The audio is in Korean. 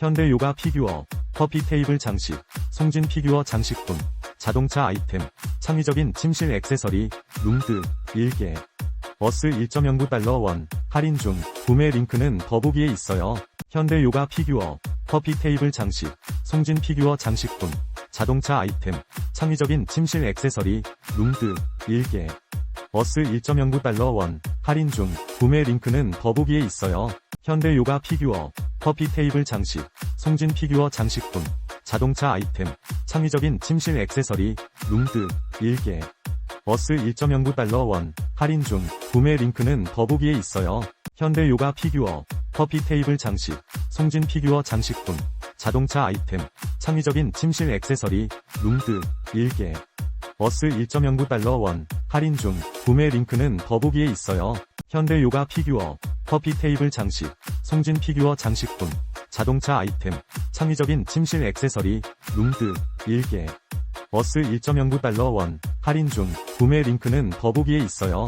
현대 요가 피규어, 커피 테이블 장식, 송진 피규어 장식품, 자동차 아이템, 창의적인 침실 액세서리, 룸드, 일개. 버스 1.09달러 원, 할인 중, 구매 링크는 더보기에 있어요. 현대 요가 피규어, 커피 테이블 장식, 송진 피규어 장식품, 자동차 아이템, 창의적인 침실 액세서리, 룸드, 일개. 버스 1.09달러 원, 할인 중, 구매 링크는 더보기에 있어요. 현대 요가 피규어, 커피 테이블 장식, 송진 피규어 장식품, 자동차 아이템, 창의적인 침실 액세서리, 룸드, 일개. 버스 1.09달러 원, 할인 중, 구매 링크는 더보기에 있어요. 현대 요가 피규어, 커피 테이블 장식, 송진 피규어 장식품, 자동차 아이템, 창의적인 침실 액세서리, 룸드, 일개. 버스 1.09달러 원, 할인 중, 구매 링크는 더보기에 있어요. 현대 요가 피규어, 커피 테이블 장식, 송진 피규어 장식품, 자동차 아이템, 창의적인 침실 액세서리, 룸드, 일개. 버스 1.09달러 원, 할인 중, 구매 링크는 더보기에 있어요.